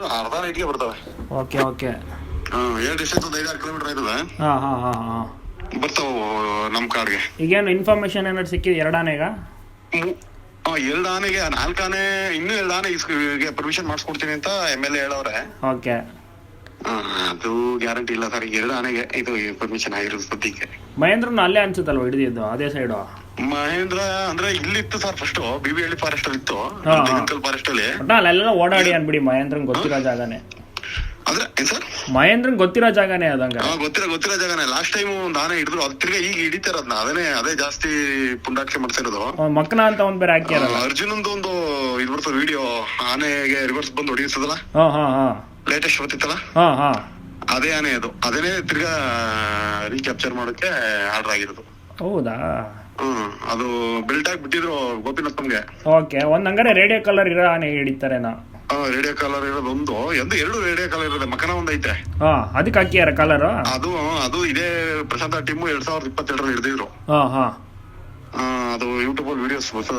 ಅರ್ಧ ನೈಟ್ಗೆ ಬರ್ತವೆ. Okay okay ಏಳು ಡಿಸ್ಟೆನ್ಸ್ ಒಂದು ಐದಾರು ಕಿಲೋಮೀಟರ್ ಆಯ್ತದೆ? ಹಾ ಹಾ ಹಾ ಹಾಂ. ಬರ್ತಾವ ನಮ್ಮ ಕಾರ್ಗೆ ಈಗೇನು ಇನ್ಫಾರ್ಮೇಶನ್ ಏನಾದ್ರು ಸಿಕ್ಕಿದೆ ಎರಡು ಆನೆಗ ಎರಡು ಆನೆಗೆ ನಾಲ್ಕು ಆನೆ ಇನ್ನೂ ಎರಡು ಆನೆ ಪರ್ಮಿಷನ್ ಮಾಡಿಸ್ಕೊಡ್ತೀನಿ ಅಂತ ಎಂ ಎಲ್ ಎ ಹೇಳವ್ರೆ. ಓಕೆ ಅದು ಗ್ಯಾರಂಟಿ ಇಲ್ಲ ಸರ್. ಎರಡು ಆನೆಗೆ ಇದು ಪರ್ಮಿಷನ್ ಆಗಿರೋದು ಸದ್ಯಕ್ಕೆ. ಮಹೇಂದ್ರನು ಅಲ್ಲೇ ಅನ್ಸುತ್ತಲ್ವ ಹಿಡಿದಿದ್ದು ಅದೇ ಸೈಡು ಮಹೇಂದ್ರ ಅಂದ್ರೆ ಇಲ್ಲಿತ್ತು sir first B B Halli forest ಅಲ್ಲಿ ಇತ್ತು. ಹಾ, ಹಾ. ಟೆಕ್ನಿಕಲ್ ಫಾರೆಸ್ಟ್ ಅಲ್ಲಿ. ಅಲ್ಲೆಲ್ಲ ಓಡಾಡಿ ಅನ್ಬಿಡಿ ಮಹೇಂದ್ರನ್ ಗೊತ್ತಿರೋ ಜಾಗನೇ. ಅಂದ್ರೆ ಏನ್ ಸರ್? ಮಹೇಂದ್ರನ್ ಗೊತ್ತಿರೋ ಜಾಗನೇ ಅದಂಗ ಹಾ ಗೊತ್ತಿರೋ ಗೊತ್ತಿರೋ ಜಾಗನೇ. ಲಾಸ್ಟ್ ಟೈಮ್ ಒಂದು ಆನೆ ಹಿಡಿದ್ರು ಅದ್ ತಿರ್ಗಾ ಈಗ ಹಿಡಿತಾರ ಅದನ್ನ ಅದೇ ಅದೇ ಜಾಸ್ತಿ ಪುಂಡಾಕ್ಷೆ ಮಾಡ್ತಿರೋದು ಮಕ್ಕನ ಅಂತ ಒಂದ್ ಬೇರೆ ಹಾಕ್ಯಾರಲ್ಲ ಅರ್ಜುನಂದು ಒಂದು ಇದು ಬರ್ತದೆ ವಿಡಿಯೋ ಆನೆಗೆ ರಿವರ್ಸ್ ಬಂದು ಹೊಡಿಸದಲ್ಲ ಹಾ ಹಾ ಹಾ. ಲೇಟೆಸ್ಟ್ ಬರ್ತಿತ್ತಲ್ಲ ಹಾ ಹಾ. ಅದೇ ಆನೆ ಅದು. ಅದೇನೆ ತಿರ್ಗಾ ರೀಕ್ಯಾಪ್ಚರ್ ಮಾಡೋಕೆ ಆರ್ಡರ್ ಆಗಿರೋದು. ಹೌದಾ? ಹ್ಮ್ ಅದು ಬೆಲ್ಟ್ ಆಗಿ ಬಿಟ್ಟಿದ್ರು ಗೋಪಿನಾಥ್ ನಮ್ಗೆ. ಓಕೆ ಒಂದ್ ಹಂಗಾರೆ ರೇಡಿಯೋ ಕಲರ್ ಇರೋ ಆನೆ ಹಿಡಿತಾರೇನೋ ರೇಡಿಯೋ ಕಲರ್ ಇರೋದು ಒಂದು. ಎಂದು ಎರಡು ರೇಡಿಯೋ ಕಲರ್ ಇರೋದೇ. ಮಕನ ಒಂದ್ ಐತೆ. ಹಾ ಅದಕ್ಕೆ ಹಾಕಿಯಾರ ಕಲರ್ ಅದು ಅದು ಇದೇ ಪ್ರಶಾಂತ ಟೀಮ್ ಎರಡ್ ಸಾವಿರದ ಇಪ್ಪತ್ತೆರಡರಲ್ಲಿ ಹಿಡಿದಿದ್ರು. ಹಾ ಹಾ. ಅದು ಯೂಟ್ಯೂಬ್ ಅಲ್ಲಿ ವಿಡಿಯೋಸ್ ಹೊಸ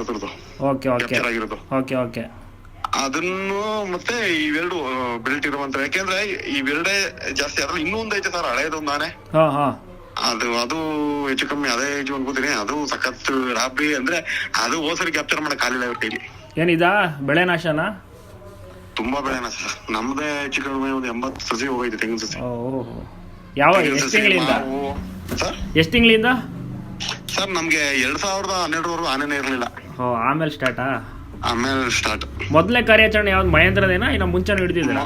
ಓಕೆ ಓಕೆ. ಆಗಿರೋದು. Okay okay. ಅದನ್ನು ಮತ್ತೆ ಇವೆರಡು ಬೆಲ್ಟ್ ಇರುವಂತ ಯಾಕೆಂದ್ರೆ ಇವೆರಡೇ ಜಾಸ್ತಿ ಅದ್ರಲ್ಲಿ ಇನ್ನೂ ಒಂದ್ ಐತೆ ಸರ್ ಹಳೇದೊಂದು ಆನೆ. ಹಾ ಹಾ. ಅದು ಅದು ಹೆಚ್ಚು ಕಮ್ಮಿ ಅದೇ ಹೆಚ್ಚು ಅನ್ಕೋತೀನಿ ಅದು ಸಖತ್ ರಾಬ್ರಿ ಅಂದ್ರೆ ಅದು ಹೋಸರಿ ಕ್ಯಾಪ್ಚರ್ ಮಾಡಕ್ ಆಗಿಲ್ಲ ಇಲ್ಲ. ಕೈಲಿ ಏನಿದಾ? ಬೆಳೆ ನಾಶನ? ತುಂಬಾ ಬೆಳೆ ನಾಶ ನಮ್ದೇ ಹೆಚ್ಚು ಕಮ್ಮಿ ಒಂದು ಎಂಬತ್ತು ಸಸಿ ಹೋಗೈತೆ ತೆಂಗಿನ ಸಸಿ. ಯಾವ ತೆಂಗಿನ ಎಷ್ಟು ಸಸಿ, ತಿಂಗಳಿಂದ? ಮಾವು. ಸರ್? ಎಷ್ಟು ತಿಂಗಳಿಂದ? ಸರ್ ನಮ್ಗೆ ಎರಡ್ ಸಾವಿರದ ಹನ್ನೆರಡರವರೆಗೂ ಆನೆನೇ ಇರ್ಲಿಲ್ಲ. ಓ ಆಮೇಲೆ ಸ್ಟಾರ್ಟಾ ಆಮೇಲೆ ಸ್ಟಾರ್ಟ್ ಮೊದಲೇ ಕಾರ್ಯಾಚರಣೆ ಯಾವ್ದು? ಮಹೇಂದ್ರದೇನಾ? ಇನ್ನ ಮುಂಚೆನೂ ಹಿಡಿದಿದ್ದೀರಾ?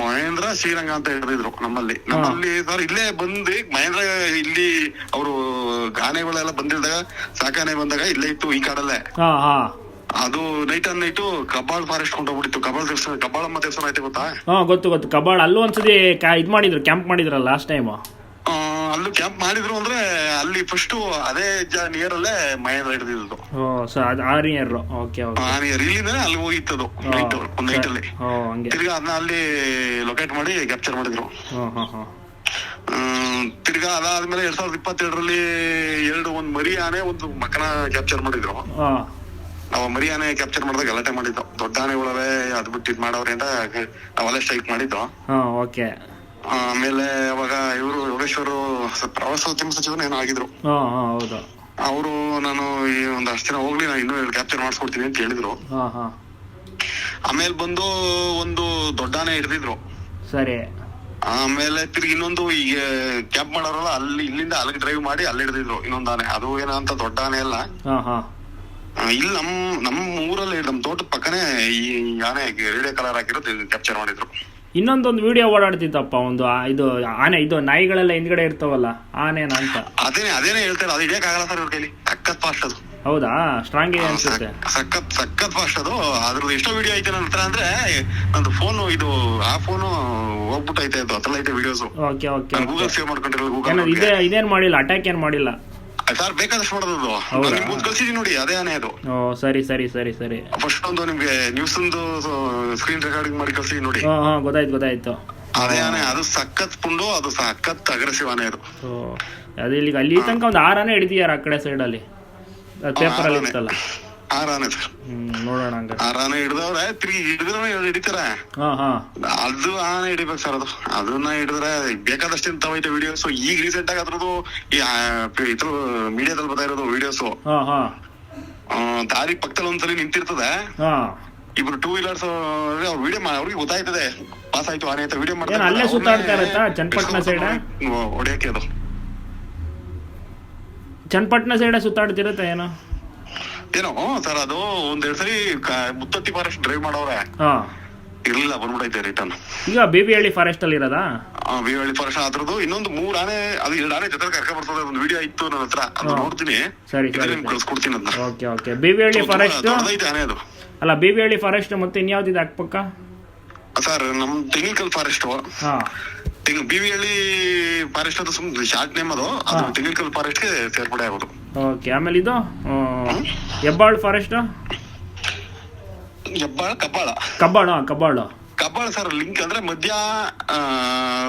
ಮಹೇಂದ್ರ ಶ್ರೀರಂಗ ಅಂತ ಹೇಳಿದ್ರು ನಮ್ಮಲ್ಲಿ. ನಮ್ಮಲ್ಲಿ ಸರ್ ಇಲ್ಲೇ ಬಂದು ಮಹೇಂದ್ರ ಇಲ್ಲಿ ಅವರು ಗಾನೆಗಳೆಲ್ಲ ಬಂದಿದ್ದಾಗ ಸಾಕಾನೆ ಬಂದಾಗ ಇಲ್ಲೇ ಇತ್ತು ಈ ಕಾಡಲ್ಲೇ. ಹಾ ಹಾ. ಅದು night and night Kabbal forest ಕೊಂಡೋಗ್ಬಿಟ್ಟಿತ್ತು Kabbal ದೇವಸ್ಥಾನ ಕಬ್ಬಾಳಮ್ಮ ದೇವಸ್ಥಾನ ಐತೆ ಗೊತ್ತಾ? ಹಾ ಗೊತ್ತು ಗೊತ್ತು. ಕಬಾಳ್ ಅಲ್ಲೂ ಒಂದ್ಸತಿ ಇದ್ ಮಾಡಿದ್ರು ಕ್ಯಾಂಪ್ ಮಾಡಿದ್ರಲ್ಲ ಲಾಸ್ಟ್ ಟೈಮ್ ಅಲ್ಲೂ ಕ್ಯಾಂಪ್ ಮಾಡಿದ್ರು ಅಂದ್ರೆ ಅಲ್ಲಿ ಫಸ್ಟ್ ಅದೇ ನಿಯರ್ ಅಲ್ಲೇ ಮಹೇಂದ್ರ ಹಿಡಿದಿದ್ದು. ಓ ಸೊ ಅದು ಆರಿಯರ್ ಓಕೆ ಓಕೆ ಆ ನಿಯರ್ ಇಲ್ಲಿಂದ ಅಲ್ಲಿ ಹೋಗಿತ್ತದು ನೈಟ್ ಒಂದ್ ನೈಟ್ ಅಲ್ಲಿ. ಓ ಹಂಗೆ. ತಿರ್ಗಾ ಅದನ್ನ ಅಲ್ಲಿ ಲೊಕೇಟ್ ಮಾಡಿ ಕ್ಯಾಪ್ಚರ್ ಮಾಡಿದ್ರು. ಹ್ಮ್, ತಿರ್ಗಾ ಅದಾದ್ಮೇಲೆ ಎರಡ್ ಸಾವಿರದ ಇಪ್ಪತ್ತೆರಡರಲ್ಲಿ ಎರಡು ಒಂದ್ ಮರಿ ಆನೆ ಒಂದು ಮಕ್ಕನ ಕ್ಯಾಪ್ಚರ್ ಮಾಡಿದ್ರು. ಹಾ. ನಾವು ಮರಿ ಆನೆ ಕ್ಯಾಪ್ಚರ್ ಮಾಡಿದಾಗ ಗಲಾಟೆ ಮಾಡಿದ್ದು. ದೊಡ್ಡ ಆನೆಗಳವೇ ಅದ್ ಬಿಟ್ಟು ಇದ್ ಮಾಡವ್ರೆ ಅಂತ ನಾವೆಲ್ಲ ಸ್ಟ್ರೈಕ್ ಮಾಡಿದ್ದು. ಹಾ ಓಕೆ ಆಮೇಲೆ ಅವಾಗ ಇವರು ಯೋಗೇಶ್ವರು ಪ್ರವಾಸೋದ್ಯಮ ಸಚಿವರು ಏನೋ ಆಗಿದ್ರು. ಹೌದು? ಅವರು ನಾನು ಈ ಒಂದ್ ಅಷ್ಟು ದಿನ ಹೋಗ್ಲಿ ನಾನು ಇನ್ನೂ ಕ್ಯಾಪ್ಚರ್ ಮಾಡಿಸ್ಕೊಡ್ತೀನಿ ಅಂತ ಹೇಳಿದ್ರು. ಆಮೇಲೆ ಬಂದು ಒಂದು ದೊಡ್ಡಾನೆ ಹಿಡಿದಿದ್ರು. ಸರಿ. ಆಮೇಲೆ ತಿರ್ಗಿ ಇನ್ನೊಂದು ಈಗ ಕ್ಯಾಬ್ ಮಾಡೋರಲ್ಲ ಅಲ್ಲಿ ಇಲ್ಲಿಂದ ಅಲ್ಲಿಗೆ ಡ್ರೈವ್ ಮಾಡಿ ಅಲ್ಲಿ ಹಿಡಿದಿದ್ರು ಇನ್ನೊಂದು ಆನೆ ಅದು ಏನಂತ ದೊಡ್ಡ ಆನೆ ಅಲ್ಲ. ಇಲ್ಲಿ ನಮ್ ನಮ್ ಊರಲ್ಲಿ ನಮ್ ತೋಟದ ಪಕ್ಕನೆ ಈ ಆನೆ ರೇಡಿಯೋ ಕಲರ್ ಹಾಕಿರೋದು ಕ್ಯಾಪ್ಚರ್ ಮಾಡಿದ್ರು. ಇನ್ನೊಂದೊಂದು ವಿಡಿಯೋ ಓಡಾಡ್ತಿತ್ತಪ್ಪ ಒಂದು ಆ- ಇದು ಆನೆ ಇದು ನಾಯಿಗಳೆಲ್ಲ ಹಿಂದ್ಗಡೆ ಇರ್ತಾವಲ್ಲ ಆನೆನ ಅಂತ. ಅದೇನೆ ಅದೇನೇ ಹೇಳ್ತಾರೆ ಅದು ಹಿಡಿಯಕ್ಕಾಗಲ್ಲ ಸರ್ ಇವ್ರ ಕೈಲಿ? ಸಖತ್ ಫಾಸ್ಟ್ ಅದು. ಹೌದಾ? ಸ್ಟ್ರಾಂಗ್ ಇದೆ ಅನ್ಸುತ್ತೆ? ಸಖತ್ ಸಖತ್ ಫಾಸ್ಟ್ ಅದು. ಅದ್ರದ್ದು ಎಷ್ಟೋ ವಿಡಿಯೋ ಐತೆ ನನ್ನ ಹತ್ರ ಅಂದ್ರೆ ನಂದು ಫೋನ್ ಇದು ಆ ಫೋನು ಹೋಗ್ಬಿಟ್ಟೈತೆ ಅದು ಅದ್ರಲ್ಲಿ ಐತೆ ವಿಡಿಯೋಸ್ ಓಕೆ ಓಕೆ ನಾನು ಗೂಗಲ್ ಸೇವ್ ಮಾಡ್ಕೊಂಡಿರಲ್ಲ ಏನೋ ಗೂಗಲ್ ಇದೇ ಇದೇನ್ ಮಾಡಿಲ್ಲ ಅಟ್ಯಾಕ್ ಏನ್ ಮಾಡಿಲ್ಲ? ಸರ್ ಬೇಕಾದಷ್ಟು ಮಾಡೋದು? ನಾನು ಕಳ್ಸಿದೀನಿ ನೋಡಿ ಅದೇ ಆನೆ ಅದು. ಓ ಸರಿ ಸರಿ ಸರಿ ಸರಿ. ಫಸ್ಟ್ ಒಂದು ನಿಮ್ಗೆ ನ್ಯೂಸ್ ಒಂದು ಸ್ಕ್ರೀನ್ ರೆಕಾರ್ಡಿಂಗ್ ಮಾಡಿ ಕಳ್ಸಿದೀನಿ ನೋಡಿ. ಹಾ ಹಾ ಗೊತ್ತಾಯ್ತು ಗೊತ್ತಾಯ್ತು. ಅದೇ ಆನೆ ಅದು ಸಖತ್ ಪುಂಡು ಅದು ಸಖತ್ ಅಗ್ರೆಸಿವ್ ಆನೆ ಅದು. ಅದೇ ಇಲ್ಲಿ ಅಲ್ಲಿ ತನಕ ಒಂದು ಆರಾನೇ ಆನೆ ಹಿಡಿದಿದ್ದಾರೆ ಆ ಕಡೆ ಸೈಡ್ ಅಲ್ಲಿ. ಪೇಪರ್ ಅಲ್ಲಿ ಆರು ಆನೆ. ಇರ್ತಲ್ಲ ಆರ್ ಆನೆ ಸರ್ ಹ್ಮ್ ನೋಡೋಣ ಹಂಗ ಆರ್ ಆನೆ ಹಿಡಿದವ್ರೆ ತಿರ್ಗಿ ಹಿಡಿದ್ರೆ ಹಾ ಹಾ. ಅದು ಆನೆ ಹಿಡಿಬೇಕು ಸರ್ ಅದು. ಅದನ್ನ ಹಿಡಿದ್ರೆ ಬೇಕಾದಷ್ಟು ಇಂಥವೈತೆ ವಿಡಿಯೋಸ್ ಈಗ ರೀಸೆಂಟ್ ಆಗಿ ಅದ್ರದ್ದು ಇದ್ರ ಮೀಡಿಯಾದಲ್ಲಿ ಬರ್ತಾ ಇರೋದು ವಿಡಿಯೋಸ್ ದಾರಿ ಪಕ್ಕದಲ್ಲಿ ಒಂದ್ಸಲಿ ನಿಂತಿರ್ತದೆ. ಇಬ್ರು ಟೂ ವೀಲರ್ಸ್ ಅವ್ರ ವಿಡಿಯೋ ಅವ್ರಿಗೆ ಗೊತ್ತಾಯ್ತದೆ. ಪಾಸ್ ಆಯ್ತು ಆನೆ ಅಂತ ವಿಡಿಯೋ ಮಾಡ್ತಾರೆ. ಅಲ್ಲೇ ಸುತ್ತಾಡ್ತಾ ಇರತ್ತಾ? ಚನ್ನಪಟ್ಟಣ side? ಹೊಡಿಯಕ್ಕೆ ಅದು. ಚನ್ನಪಟ್ಟಣ ಸೈಡ್ ಸುತ್ತಾಡ್ತಿರತ್ತೆ ಏನೋ? ಏನೋ ಸರ್ ಅದು ಒಂದೆರಡು ಸರಿ ಕ- ಮುತ್ತತ್ತಿ ಫಾರೆಸ್ಟ್ ಡ್ರೈವ್ ಮಾಡವ್ರೆ. ಹಾ. ಇರ್ಲಿಲ್ಲ ಬಂದ್ಬಿಡೈತೆ ರಿಟರ್ನ್ ಈಗ ಬಿ ಬಿ ಹಳ್ಳಿ ಫಾರೆಸ್ಟ್ ಅಲ್ಲಿ ಇರೋದಾ? ಹಳ್ಳಿ ಫಾರೆಸ್ಟ್ ಅದ್ರದ್ದು ಇನ್ನೊಂದು ಮೂರ್ ಆನೆ ಅದು ಎರಡು ಆನೆ ಜೊತೆ ಕರ್ಕ ಬರ್ತದೆ ಒಂದು ವಿಡಿಯೋ ಇತ್ತು ನನ್ನ ಹತ್ರ ಅದು. ನೋಡ್ತೀನಿ. ಸರಿ, ಸರಿ, ಕಳ್ಸ್ಕೊಡ್ತೀನಿ ಅದನ್ನ. Okay okay. B B Halli forest ಆನೆ ಅದು. ಅಲ್ಲ ಬಿ ಬಿ ಹಳ್ಳಿ ಫಾರೆಸ್ಟ್ ಮತ್ತೆ ಇನ್ಯಾವ್ದಿದೆ ಅಕ್ಕಪಕ್ಕ ಸರ್ ನಮ್ ತೆಂಗಿನಕಲ್ ಫಾರೆಸ್ಟ್ ಹಾ. ತೆಂಗ್ ಬಿ ವಿ ಹಳ್ಳಿ ಫಾರೆಸ್ಟ್ ಅದು ಸುಮ್ ಶಾರ್ಟ್ ನೇಮ್ ಅದು. ಅದು. ತೆಂಗಿನಕಲ್ ಫಾರೆಸ್ಟ್ಗೆ ಸೇರ್ಪಡೆ ಆಗೋದು. ಓಕೆ ಆಮೇಲೆ ಇದು Hebbal forest Hebbal Kabbala. Kabbala Kabbala. Kabbala sir link ಅಂದ್ರೆ ಮಧ್ಯ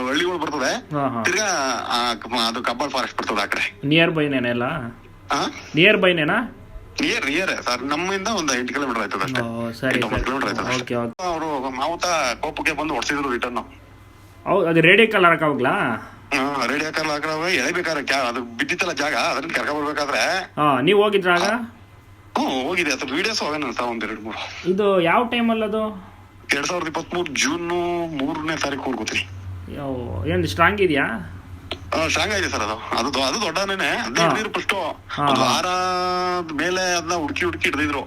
ಹಳ್ಳಿಗಳು ಬರ್ತದೆ. ತಿರ್ಗಾ ಅದು ಕಬ್ಬಾಳ ಫಾರೆಸ್ಟ್ ಬರ್ತದೆ ಆ ಕಡೆ. ನಿಯರ್ ಬೈನೇನೆಲ್ಲ ಆ? ನಿಯರ್ ಬೈನೇನಾ ನಿಯರ್ ನಿಯರ್ ಸರ್ ನಮ್ಮಿಂದ ಒಂದು ಎಂಟು ಕಿಲೋಮೀಟರ್ ಆಯ್ತದ ಅಷ್ಟೇ. ಓ, ಸರಿ ಎಂಟು ಒಂಬತ್ತು ಕಿಲೋಮೀಟರ್ ಆಯ್ತದ ಓಕೆ ಓಕೆ ಅವರು ಮಾವುತ ಕೋಪಕ್ಕೆ ಬಂದು ಹೊಡ್ಸಿದ್ರು ರಿಟರ್ನ್ ಹೌದು ಅದು ರೇಡಿಯೋ ಕಾಲ್ ಹಾಕೋಗ್ಲಾ ರೇಡಿಯೋ ಕಾಲ್ ಹಾಕ್ರವ ಎಳೆಬೇಕಾದ್ರೆ ಕ್ಯಾ ಅದು ಬಿದ್ದಿತ್ತಲ್ಲ ಜಾಗ ಅದನ್ನ ಕರ್ಕ ಬರ್ಬೇಕಾದ್ರೆ. ಹಾ ನೀವು ಹೋಗಿದ್ರಾಗ ಹ್ಞೂ ಹೋಗಿದೆ. ಅದ್ರ ವಿಡಿಯೋಸ್ ಹೋಗೋಣ ಸರ್ ಒಂದ್ ಎರಡು ಮೂರು. ಇದು ಯಾವ ಟೈಮಲ್ಲಿ ಅದು? ಎರಡ್ ಸಾವಿರದ ಇಪ್ಪತ್ತ್ ಮೂರು ಜೂನ್ ಮೂರನೇ ತಾರೀಕು ಹುಡ್ಕೋತೀನಿ ಏನ್ ಸ್ಟ್ರಾಂಗ್ ಇದೆಯಾ? ಸ್ಟ್ರಾಂಗ್ ಆಗಿದೆ ಸರ್ ಅದು. ಅದು ದೊ- ಅದು ದೊಡ್ಡನೇನೆ ಹದಿನೈದು ನೀರು ಫಸ್ಟ್ ಹಾ, ಒಂದು ವಾರ ಮೇಲೆ ಅದನ್ನ ಹುಡುಕಿ ಹುಡುಕಿ ಹಿಡಿದಿದ್ರು.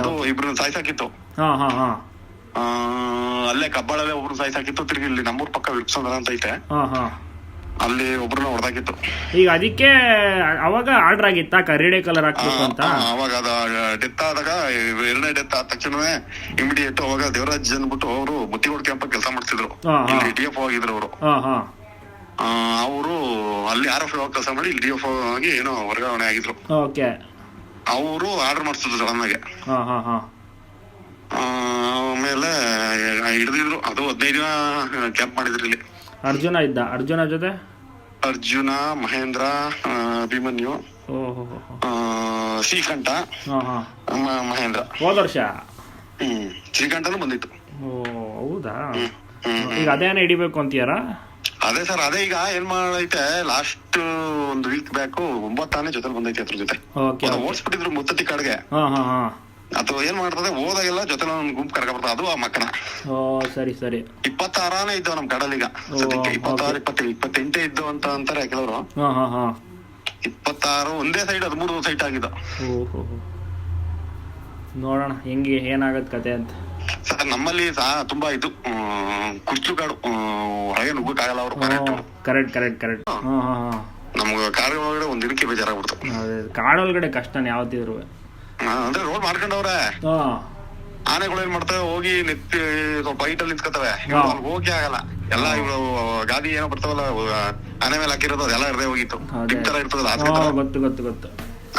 ಅದು ಇಬ್ರನ್ನ ಸಾಯ್ಸಾಕಿತ್ತು. ಅಲ್ಲೇ ಕಬ್ಬಾಳಲ್ಲೇ ಒಬ್ರು ಸಾಯ್ಸಾಕಿತ್ತು ತಿರ್ಗಿ ಇಲ್ಲಿ ನಮ್ಮೂರ್ ಪಕ್ಕ ವಿಪ್ಸಂದ್ರ ಅಂತ ಐತೆ. ಅಲ್ಲಿ ಒಬ್ರನ್ನ ಹೊಡೆದಾಕಿತ್ತು. ಈಗ ಅದಕ್ಕೆ ಅವಾಗ ಆರ್ಡರ್ ಆಗಿತ್ತ? ಕರಿಡೆ ಕಲರ್ ಹಾಕ್ಬೇಕು ಅಂತ? ಅವಾಗ ಅದ ಡೆತ್ ಆದಾಗ ಎರಡನೇ ಡೆತ್ ಆದ ತಕ್ಷಣವೇ ಇಮಿಡಿಯೇಟ್ ಅವಾಗ ದೇವರಾಜ್ ಅಂದ್ಬಿಟ್ಟು ಅವರು ಮುತ್ತಿಗೋಡ್ ಕ್ಯಾಂಪ್ ಕೆಲಸ ಮಾಡ್ತಿದ್ರು. ಇಲ್ಲಿ ಡಿ ಎಫ್ ಆಗಿದ್ರು ಅವರು. ಅವರು ಅಲ್ಲಿ ಆರ್ ಎಫ್ ಕೆಲಸ ಮಾಡಿ ಇಲ್ಲಿ ಡಿ ಎಫ್ ಆಗಿ ಏನೋ ವರ್ಗಾವಣೆ ಆಗಿದ್ರು. ಓಕೆ. ಅವರು ಆರ್ಡರ್ ಮಾಡಿಸಿದ್ರು ಸಡನ್ ಆಗಿ. ಹಾಂ ಹಾಂ ಹಾಂ. ಆ, ಆಮೇಲೆ ಹಿಡಿದಿದ್ರು. ಅದು ಹದಿನೈದು ದಿನ ಕ್ಯಾಂಪ್ ಮಾಡಿದ್ರು ಇಲ್ಲಿ. ಅರ್ಜುನ ಇದ್ದ. ಅರ್ಜುನ ಜೊತೆ? ಅರ್ಜುನ ಮಹೇಂದ್ರ ಅಭಿಮನ್ಯು ಓಹೋ ಆ, ಶ್ರೀಕಂಠ ಹಾಂ ಹಾಂ. ಮ- ಮಹೇಂದ್ರ. ಹೋದ ವರ್ಷ? ಹ್ಮ್ ಶ್ರೀಕಂಠನು ಬಂದಿತ್ತು. ಓ ಹೌದಾ? ಈಗ ಅದೇನೇ ಹಿಡಿಬೇಕು ಅಂತೀಯಾರ? ಅದೇ ಸರ್ ಅದೇ ಈಗ ಏನ್ ಮಾಡೈತೆ ಲಾಸ್ಟ್ ಒಂದು ವೀಕ್ ಬ್ಯಾಕ್ ಒಂಬತ್ತಾನೆ ಜೊತೆ ಬಂದೈತೆ ಅದ್ರ ಜೊತೆ. ಅದು ಓಡಿಸ್ಬಿಟ್ಟಿದ್ರು ಮುತ್ತತ್ತಿ ಕಾಡ್ಗೆ. ಹಾ ಹಾಂ ಹಾಂ. ಅದು ಏನ್ ಮಾಡ್ತದೆ ಹೋದಾಗೆಲ್ಲ ಜೊತೆ ಗುಂಪು ಕರ್ಕ ಬರ್ತದೆ ಅದು ಆ ಮಕ್ಕನ. ಓ ಸರಿ ಸರಿ. ಇಪ್ಪತ್ತಾರನೇ ಇದ್ದವ ನಮ್ ಕಡಲೀಗ ಸದ್ಯಕ್ಕೆ ಇಪ್ಪತ್ತಾರು. ಇಪ್ಪತ್ತೇಳು ಇಪ್ಪತ್ತೆಂಟೇ ಇದ್ದು ಅಂತ ಅಂತಾರೆ ಕೆಲವರು. ಹಾಂ ಹಾಂ ಹಾಂ. ಇಪ್ಪತ್ತಾರು ಒಂದೇ ಸೈಡ್ ಹದಿಮೂರು ಸೈಟ್ ಆಗಿದ್ದು. ಓಹೋ. ನೋಡೋಣ ಹೆಂಗೆ ಏನಾಗತ್ ಕತೆ ಅಂತ. ಸರ್ ನಮ್ಮಲ್ಲಿ ಸಹ ತುಂಬಾ ಇದು ಕುರ್ಚು ಕಾಡು ಆ, ಹೊರಗೆ ನುಗ್ಗಕ್ಕಾಗಲ್ಲ ಅವರು ಕರೆಕ್ಟ್ ಕರೆಕ್ಟ್ ಕರೆಕ್ಟ್ ಕರೆಕ್ಟ್ ನಮ್ಗೆ ಕಾರ್ ಒಳಗಡೆ ಒಂದ್ ದಿನಕ್ಕೆ ಬೇಜಾರಾಗ್ಬಿಡ್ತು. ಕಾಡೊಳಗಡೆ ಕಷ್ಟ ಯಾವತ್ತಿದ್ರು ಆ, ಅಂದ್ರೆ ರೋಡ್ ಮಾಡ್ಕೊಂಡವ್ರೆ. ಆನೆಗಳು ಏನ್ ಮಾಡ್ತವೆ ಹೋಗಿ ನಿತ್ತಿ ಸ್ವಲ್ಪ ಹೈಟ್ ಅಲ್ಲಿ ನಿಂತ್ಕೋತವೆ. ಹೋಗಿ ಆಗಲ್ಲ. ಎಲ್ಲ ಇವು ಗಾದಿ ಏನೋ ಬರ್ತಾವಲ್ಲ ಆನೆ ಮೇಲೆ ಹಾಕಿರೋದು ಅದೆಲ್ಲ ಇರದೇ ಹೋಗಿತ್ತು. ತರ ಇರ್ತದಲ್ಲ ಗೊತ್ತು ಗೊತ್ತು ಗೊತ್ತು.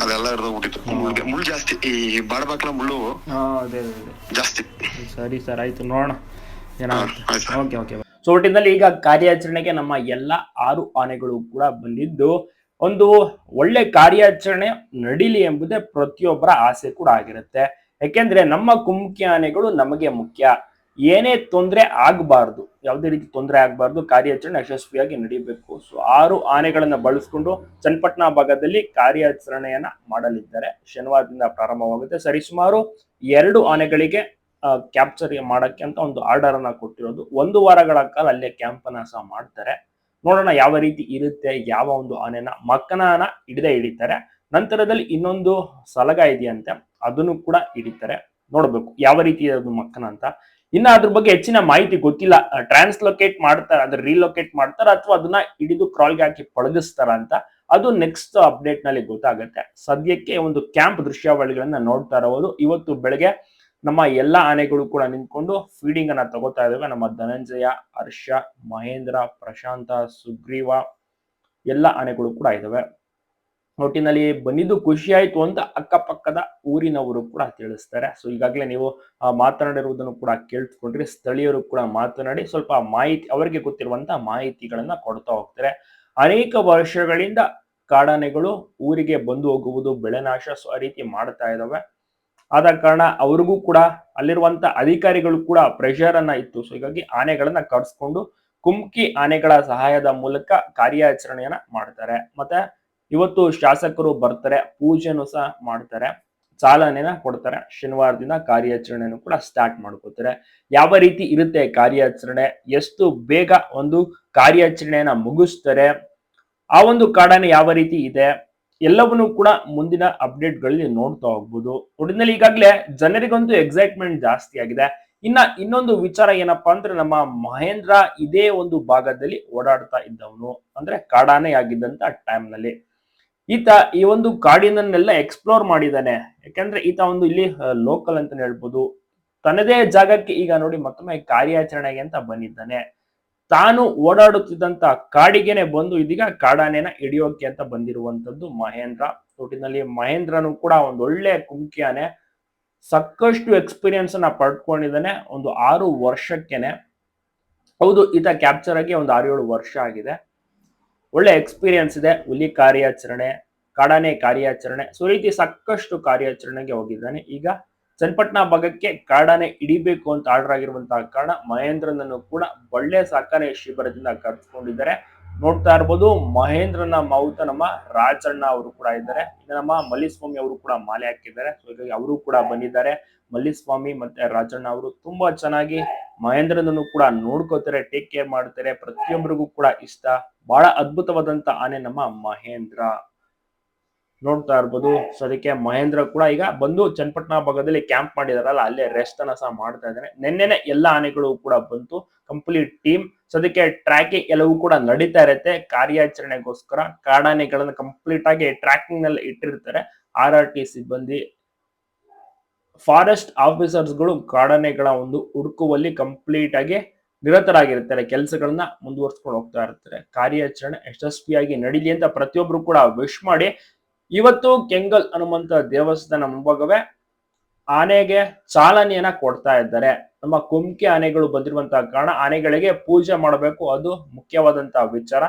ಅದೆಲ್ಲ ಹಿಡ್ದೋಗ್ಬಿಟ್ಟಿತ್ತು ಬಿಟ್ಟಿತ್ತು. ಮುಳ್ಳಿಗೆ ಮುಳ್ಳು ಜಾಸ್ತಿ ಈ ಬಾಡಬಾಕ್ಲ ಮುಳ್ಳು ಅದೇ ಜಾಸ್ತಿ. ಸರಿ ಸರ್ ಆಯ್ತು ನೋಡೋಣ. ಏನಾಗುತ್ತೆ? ಓಕೆ ಓಕೆ ಸೊ ಒಟ್ಟಿನಲ್ಲಿ ಈಗ ಕಾರ್ಯಾಚರಣೆಗೆ ನಮ್ಮ ಎಲ್ಲ ಆರು ಆನೆಗಳು ಕೂಡ ಬಂದಿದ್ದು. ಒಂದು ಒಳ್ಳೆ ಕಾರ್ಯಾಚರಣೆ ನಡೀಲಿ ಎಂಬುದೇ ಪ್ರತಿಯೊಬ್ಬರ ಆಸೆ ಕೂಡ ಆಗಿರುತ್ತೆ. ಯಾಕೆಂದ್ರೆ ನಮ್ಮ ಕುಮ್ಕಿ ಆನೆಗಳು ನಮಗೆ ಮುಖ್ಯ. ಏನೇ ತೊಂದರೆ ಆಗಬಾರ್ದು, ಯಾವುದೇ ರೀತಿ ತೊಂದರೆ ಆಗಬಾರ್ದು, ಕಾರ್ಯಾಚರಣೆ ಯಶಸ್ವಿಯಾಗಿ ನಡೀಬೇಕು. ಸೊ ಆರು ಆನೆಗಳನ್ನ ಬಳಸ್ಕೊಂಡು ಚನ್ನಪಟ್ಟಣ ಭಾಗದಲ್ಲಿ ಕಾರ್ಯಾಚರಣೆಯನ್ನ ಮಾಡಲಿದ್ದಾರೆ. ಶನಿವಾರದಿಂದ ಪ್ರಾರಂಭವಾಗುತ್ತೆ. ಸರಿಸುಮಾರು ಎರಡು ಆನೆಗಳಿಗೆ ಕ್ಯಾಪ್ಚರ್ ಮಾಡಕ್ಕೆ ಅಂತ ಒಂದು ಆರ್ಡರ್ ಅನ್ನ ಕೊಟ್ಟಿರೋದು. ಒಂದು ವಾರಗಳ ಕಾಲ ಅಲ್ಲೇ ಕ್ಯಾಂಪ್ ಅನ್ನ ಸಹ ಮಾಡ್ತಾರೆ. ನೋಡೋಣ ಯಾವ ರೀತಿ ಇರುತ್ತೆ, ಯಾವ ಒಂದು ಆನೆನ ಮಕ್ಕನನ ಹಿಡಿದೇ ಹಿಡಿತಾರೆ. ನಂತರದಲ್ಲಿ ಇನ್ನೊಂದು ಸಲಗ ಇದೆಯಂತೆ, ಅದನ್ನು ಕೂಡ ಹಿಡಿತಾರೆ. ನೋಡಬೇಕು ಯಾವ ರೀತಿ ಅದು ಮಕ್ಕನ ಅಂತ. ಇನ್ನ ಅದ್ರ ಬಗ್ಗೆ ಹೆಚ್ಚಿನ ಮಾಹಿತಿ ಗೊತ್ತಿಲ್ಲ. ಟ್ರಾನ್ಸ್ಲೊಕೇಟ್ ಮಾಡ್ತಾರ, ಅದ್ರ ರೀಲೊಕೇಟ್ ಮಾಡ್ತಾರ ಅಥವಾ ಅದನ್ನ ಹಿಡಿದು ಕ್ರಾಲ್ಗೆ ಹಾಕಿ ಪಳಗಿಸ್ತಾರ ಅಂತ ಅದು ನೆಕ್ಸ್ಟ್ ಅಪ್ಡೇಟ್ನಲ್ಲಿ ಗೊತ್ತಾಗುತ್ತೆ. ಸದ್ಯಕ್ಕೆ ಒಂದು ಕ್ಯಾಂಪ್ ದೃಶ್ಯಾವಳಿಗಳನ್ನ ನೋಡ್ತಾ ಇರಬಹುದು ಇವತ್ತು ಬೆಳಗ್ಗೆ ನಮ್ಮ ಎಲ್ಲಾ ಆನೆಗಳು ಕೂಡ ನಿಂತ್ಕೊಂಡು ಫೀಡಿಂಗ್ ಅನ್ನ ತಗೋತಾ ಇದಾವೆ. ನಮ್ಮ ಧನಂಜಯ, ಹರ್ಷ, ಮಹೇಂದ್ರ, ಪ್ರಶಾಂತ, ಸುಗ್ರೀವ, ಎಲ್ಲ ಆನೆಗಳು ಕೂಡ ಇದಾವೆ. ಒಟ್ಟಿನಲ್ಲಿ ಬಂದಿದ್ದು ಖುಷಿ ಆಯ್ತು ಅಂತ ಅಕ್ಕಪಕ್ಕದ ಊರಿನವರು ಕೂಡ ತಿಳಿಸ್ತಾರೆ. ಸೊ ಈಗಾಗಲೇ ನೀವು ಮಾತನಾಡಿರುವುದನ್ನು ಕೂಡ ಕೇಳಿಸ್ಕೊಂಡ್ರಿ. ಸ್ಥಳೀಯರು ಕೂಡ ಮಾತನಾಡಿ ಸ್ವಲ್ಪ ಮಾಹಿತಿ, ಅವರಿಗೆ ಗೊತ್ತಿರುವಂತಹ ಮಾಹಿತಿಗಳನ್ನ ಕೊಡ್ತಾ ಹೋಗ್ತಾರೆ. ಅನೇಕ ವರ್ಷಗಳಿಂದ ಕಾಡಾನೆಗಳು ಊರಿಗೆ ಬಂದು ಹೋಗುವುದು ಬೆಳೆ ನಾಶ ಸೊ ಆ ರೀತಿ ಮಾಡ್ತಾ ಇದ್ದಾವೆ ಆದ ಕಾರಣ ಅವ್ರಿಗೂ ಕೂಡ ಅಲ್ಲಿರುವಂತ ಅಧಿಕಾರಿಗಳು ಕೂಡ ಪ್ರೆಷರ್ ಅನ್ನ ಇತ್ತು. ಸೊ ಹೀಗಾಗಿ ಆನೆಗಳನ್ನ ಕರ್ಸ್ಕೊಂಡು ಕುಮ್ಕಿ ಆನೆಗಳ ಸಹಾಯದ ಮೂಲಕ ಕಾರ್ಯಾಚರಣೆಯನ್ನ ಮಾಡ್ತಾರೆ. ಮತ್ತೆ ಇವತ್ತು ಶಾಸಕರು ಬರ್ತಾರೆ, ಪೂಜೆನೂ ಸಹ ಮಾಡ್ತಾರೆ, ಚಾಲನೆನ ಕೊಡ್ತಾರೆ, ಶನಿವಾರದಿಂದ ಕಾರ್ಯಾಚರಣೆಯನ್ನು ಕೂಡ ಸ್ಟಾರ್ಟ್ ಮಾಡ್ಕೋತಾರೆ. ಯಾವ ರೀತಿ ಇರುತ್ತೆ ಕಾರ್ಯಾಚರಣೆ, ಎಷ್ಟು ಬೇಗ ಒಂದು ಕಾರ್ಯಾಚರಣೆಯನ್ನ ಮುಗಿಸ್ತಾರೆ, ಆ ಒಂದು ಕಾಡಾನೆ ಯಾವ ರೀತಿ ಇದೆ, ಎಲ್ಲವನ್ನೂ ಕೂಡ ಮುಂದಿನ ಅಪ್ಡೇಟ್ಗಳಲ್ಲಿ ನೋಡ್ತಾ ಹೋಗ್ಬೋದು. ಒಟ್ಟಿನಲ್ಲಿ ಈಗಾಗಲೇ ಜನರಿಗೊಂದು ಎಕ್ಸೈಟ್ಮೆಂಟ್ ಜಾಸ್ತಿ ಆಗಿದೆ. ಇನ್ನ ಇನ್ನೊಂದು ವಿಚಾರ ಏನಪ್ಪಾ ಅಂದ್ರೆ, ನಮ್ಮ ಮಹೇಂದ್ರ ಇದೇ ಒಂದು ಭಾಗದಲ್ಲಿ ಓಡಾಡ್ತಾ ಇದ್ದವನು, ಅಂದ್ರೆ ಕಾಡಾನೆ ಆಗಿದ್ದಂತ ಟೈಮ್ನಲ್ಲಿ ನಲ್ಲಿ. ಈತ ಈ ಒಂದು ಕಾಡಿನನ್ನೆಲ್ಲ ಎಕ್ಸ್ಪ್ಲೋರ್ ಮಾಡಿದ್ದಾನೆ ಯಾಕಂದ್ರೆ ಈತ ಒಂದು ಇಲ್ಲಿ ಲೋಕಲ್ ಅಂತ ಹೇಳ್ಬೋದು. ತನ್ನದೇ ಜಾಗಕ್ಕೆ ಈಗ ನೋಡಿ ಮತ್ತೊಮ್ಮೆ ಕಾರ್ಯಾಚರಣೆಗೆ ಅಂತ ಬಂದಿದ್ದಾನೆ. ತಾನು ಓಡಾಡುತ್ತಿದ್ದಂತ ಕಾಡಿಗೆನೆ ಬಂದು ಇದೀಗ ಕಾಡಾನೆನ ಹಿಡಿಯೋಕೆ ಅಂತ ಬಂದಿರುವಂತದ್ದು ಮಹೇಂದ್ರ. ಒಟ್ಟಿನಲ್ಲಿ ಮಹೇಂದ್ರನು ಕೂಡ ಒಂದು ಒಳ್ಳೆ ಕುಂಕಿಯಾನೆ, ಸಾಕಷ್ಟು ಎಕ್ಸ್ಪೀರಿಯನ್ಸ್ ಅನ್ನ ಪಡ್ಕೊಂಡಿದ್ದಾನೆ, ಒಂದು ಆರು ವರ್ಷಕ್ಕೆನೆ. ಹೌದು, ಈತ ಕ್ಯಾಪ್ಚರ್ ಆಗಿ ಒಂದು ಆರು ಏಳು ವರ್ಷ ಆಗಿದೆ. ಒಳ್ಳೆ ಎಕ್ಸ್ಪೀರಿಯನ್ಸ್ ಇದೆ. ಹುಲಿ ಕಾರ್ಯಾಚರಣೆ, ಕಾಡಾನೆ ಕಾರ್ಯಾಚರಣೆ ಸೊ ರೀತಿ ಸಾಕಷ್ಟು ಕಾರ್ಯಾಚರಣೆಗೆ ಹೋಗಿದ್ದಾನೆ. ಈಗ ಚನ್ನಪಟ್ಟಣ ಭಾಗಕ್ಕೆ ಕಾಡಾನೆ ಹಿಡಿಬೇಕು ಅಂತ ಆರ್ಡರ್ ಆಗಿರುವಂತಹ ಕಾರಣ ಮಹೇಂದ್ರನನ್ನು ಕೂಡ ಒಳ್ಳೆ ಸಾಕಣೆ ಶಿಬಿರದಿಂದ ಕರೆಸ್ಕೊಂಡಿದ್ದಾರೆ ನೋಡ್ತಾ ಇರ್ಬೋದು ಮಹೇಂದ್ರನ ಮಾವುತ ನಮ್ಮ ರಾಜಣ್ಣ ಅವರು ಕೂಡ ಇದ್ದಾರೆ. ನಮ್ಮ ಮಲ್ಲಿಸ್ವಾಮಿ ಅವರು ಕೂಡ ಮಾಲೆ ಹಾಕಿದ್ದಾರೆ. ಸೊ ಅವರು ಕೂಡ ಬಂದಿದ್ದಾರೆ. ಮಲ್ಲಿಸ್ವಾಮಿ ಮತ್ತೆ ರಾಜಣ್ಣ ಅವರು ತುಂಬಾ ಚೆನ್ನಾಗಿ ಮಹೇಂದ್ರನನ್ನು ಕೂಡ ನೋಡ್ಕೋತಾರೆ ಟೇಕ್ ಕೇರ್ ಮಾಡ್ತಾರೆ. ಪ್ರತಿಯೊಬ್ಬರಿಗೂ ಕೂಡ ಇಷ್ಟ. ಬಹಳ ಅದ್ಭುತವಾದಂತ ಆನೆ ನಮ್ಮ ಮಹೇಂದ್ರ. ನೋಡ್ತಾ ಇರ್ಬೋದು. ಸೊ ಅದಕ್ಕೆ ಮಹೇಂದ್ರ ಕೂಡ ಈಗ ಬಂದು ಚನ್ನಪಟ್ಟಣ ಭಾಗದಲ್ಲಿ ಕ್ಯಾಂಪ್ ಮಾಡಿದಾರಲ್ಲ, ಅಲ್ಲೇ ರೆಸ್ಟ್ ಅನ್ನ ಸಹ ಮಾಡ್ತಾ ಇದ್ದಾರೆ ನಿನ್ನೆನೆ ಎಲ್ಲ ಆನೆಗಳು ಕೂಡ ಬಂತು ಕಂಪ್ಲೀಟ್ ಟೀಮ್ ಸೊ ಅದಕ್ಕೆ ಟ್ರ್ಯಾಕಿಂಗ್ ಎಲ್ಲವೂ ಕೂಡ ನಡೀತಾ ಇರುತ್ತೆ. ಕಾರ್ಯಾಚರಣೆಗೋಸ್ಕರ ಕಾಡಾನೆಗಳನ್ನ ಕಂಪ್ಲೀಟ್ ಆಗಿ ಟ್ರ್ಯಾಕಿಂಗ್ನಲ್ಲಿ ಇಟ್ಟಿರ್ತಾರೆ. ಆರ್ ಆರ್ ಟಿ ಸಿಬ್ಬಂದಿ ಫಾರೆಸ್ಟ್ ಆಫೀಸರ್ಸ್ಗಳು ಕಾಡಾನೆಗಳ ಒಂದು ಹುಡುಕುವಲ್ಲಿ ಕಂಪ್ಲೀಟ್ ಆಗಿ ನಿರತರಾಗಿರ್ತಾರೆ. ಕೆಲಸಗಳನ್ನ ಮುಂದುವರ್ಸ್ಕೊಂಡು ಹೋಗ್ತಾ ಇರ್ತಾರೆ. ಕಾರ್ಯಾಚರಣೆ ಯಶಸ್ವಿಯಾಗಿ ನಡೀಲಿ ಅಂತ ಪ್ರತಿಯೊಬ್ರು ಕೂಡ ವಿಶ್ ಮಾಡಿ ಇವತ್ತು ಕೆಂಗಲ್ ಅನ್ನುವಂತ ದೇವಸ್ಥಾನ ಮುಂಭಾಗವೇ ಆನೆಗೆ ಚಾಲನೆಯನ್ನ ಕೊಡ್ತಾ ಇದ್ದಾರೆ. ನಮ್ಮ ಕುಮ್ಕಿ ಆನೆಗಳು ಬಂದಿರುವಂತಹ ಕಾರಣ ಆನೆಗಳಿಗೆ ಪೂಜೆ ಮಾಡಬೇಕು. ಅದು ಮುಖ್ಯವಾದಂತಹ ವಿಚಾರ.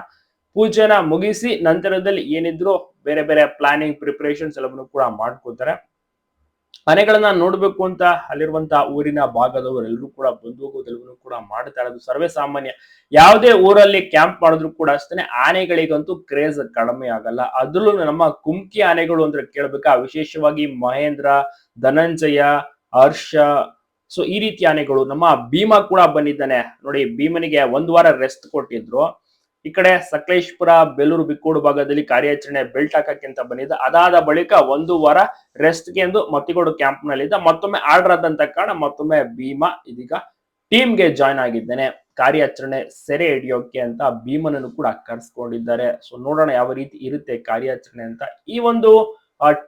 ಪೂಜೆನ ಮುಗಿಸಿ ನಂತರದಲ್ಲಿ ಏನಿದ್ರು ಬೇರೆ ಬೇರೆ ಪ್ಲಾನಿಂಗ್ ಪ್ರಿಪರೇಷನ್ಸ್ ಎಲ್ಲವನ್ನು ಕೂಡ ಮಾಡ್ಕೋತಾರೆ ಆನೆಗಳನ್ನ ನೋಡ್ಬೇಕು ಅಂತ ಅಲ್ಲಿರುವಂತಹ ಊರಿನ ಭಾಗದವರೆಲ್ಲರೂ ಕೂಡ ಬಂದು ಹೋಗೋದೆಲ್ಲವನ್ನೂ ಕೂಡ ಮಾಡ್ತಾ ಇರೋದು ಸರ್ವೇ ಸಾಮಾನ್ಯ. ಯಾವುದೇ ಊರಲ್ಲಿ ಕ್ಯಾಂಪ್ ಮಾಡಿದ್ರು ಕೂಡ ಅಷ್ಟೇ ಆನೆಗಳಿಗಂತೂ ಕ್ರೇಜ್ ಕಡಿಮೆ ಆಗಲ್ಲ. ಅದ್ರಲ್ಲೂ ನಮ್ಮ ಕುಮ್ಕಿ ಆನೆಗಳು ಅಂದ್ರೆ ಕೇಳ್ಬೇಕಾ? ವಿಶೇಷವಾಗಿ ಮಹೇಂದ್ರ, ಧನಂಜಯ, ಹರ್ಷ. ಸೊ ಈ ರೀತಿ ಆನೆಗಳು ನಮ್ಮ ಭೀಮ ಕೂಡ ಬಂದಿದ್ದಾನೆ. ನೋಡಿ ಭೀಮನಿಗೆ ಒಂದು ವಾರ ರೆಸ್ಟ್ ಕೊಟ್ಟಿದ್ರು. ಈ ಕಡೆ ಸಕಲೇಶ್ಪುರ, ಬೇಲೂರು, ಬಿಕ್ಕೋಡು ಭಾಗದಲ್ಲಿ ಕಾರ್ಯಾಚರಣೆ ಬೆಲ್ಟ್ ಹಾಕಕ್ಕೆ ಅಂತ ಬಂದಿದ್ದ ಅದಾದ ಬಳಿಕ ಒಂದು ವಾರ ರೆಸ್ಟ್ಗೆ ಎಂದು ಮತ್ತಿಗೋಡು ಕ್ಯಾಂಪ್ ನಲ್ಲಿದ್ದ ಮತ್ತೊಮ್ಮೆ ಆರ್ಡರ್ ಆದಂತ ಕಾರಣ ಮತ್ತೊಮ್ಮೆ ಭೀಮಾ ಇದೀಗ ಟೀಮ್ಗೆ ಜಾಯ್ನ್ ಆಗಿದ್ದೇನೆ. ಕಾರ್ಯಾಚರಣೆ ಸೆರೆ ಹಿಡಿಯೋಕೆ ಅಂತ ಭೀಮನನ್ನು ಕೂಡ ಕರೆಸ್ಕೊಂಡಿದ್ದಾರೆ. ಸೊ ನೋಡೋಣ ಯಾವ ರೀತಿ ಇರುತ್ತೆ ಕಾರ್ಯಾಚರಣೆ ಅಂತ. ಈ ಒಂದು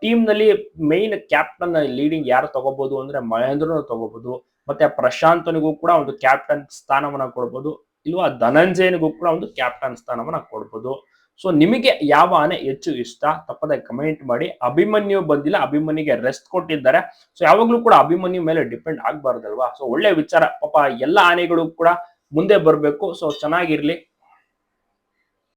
ಟೀಮ್ನಲ್ಲಿ ಮೈನ್ ಕ್ಯಾಪ್ಟನ್ ಲೀಡಿಂಗ್ ಯಾರು ತಗೋಬಹುದು ಅಂದ್ರೆ ಮಹೇಂದ್ರನು ತಗೋಬಹುದು ಮತ್ತೆ ಪ್ರಶಾಂತನಿಗೂ ಕೂಡ ಒಂದು ಕ್ಯಾಪ್ಟನ್ ಸ್ಥಾನವನ್ನ ಕೊಡ್ಬೋದು. ಇಲ್ವಾ? ಧನಂಜಯನಿಗೂ ಕೂಡ ಒಂದು ಕ್ಯಾಪ್ಟನ್ ಸ್ಥಾನವನ್ನ ಕೊಡ್ಬೋದು. ಸೊ ನಿಮಗೆ ಯಾವ ಆನೆ ಹೆಚ್ಚು ಇಷ್ಟ? ತಪ್ಪದೆ ಕಮೆಂಟ್ ಮಾಡಿ. ಅಭಿಮನ್ಯು ಬಂದಿಲ್ಲ, ಅಭಿಮನ್ಯುಗೆ ರೆಸ್ಟ್ ಕೊಟ್ಟಿದ್ದಾರೆ. ಸೊ ಯಾವಾಗ್ಲೂ ಕೂಡ ಅಭಿಮನ್ಯು ಮೇಲೆ ಡಿಪೆಂಡ್ ಆಗ್ಬಾರ್ದಲ್ವಾ? ಸೊ ಒಳ್ಳೆ ವಿಚಾರ. ಪಾಪ ಎಲ್ಲ ಆನೆಗಳು ಕೂಡ ಮುಂದೆ ಬರಬೇಕು. ಸೊ ಚೆನ್ನಾಗಿರ್ಲಿ.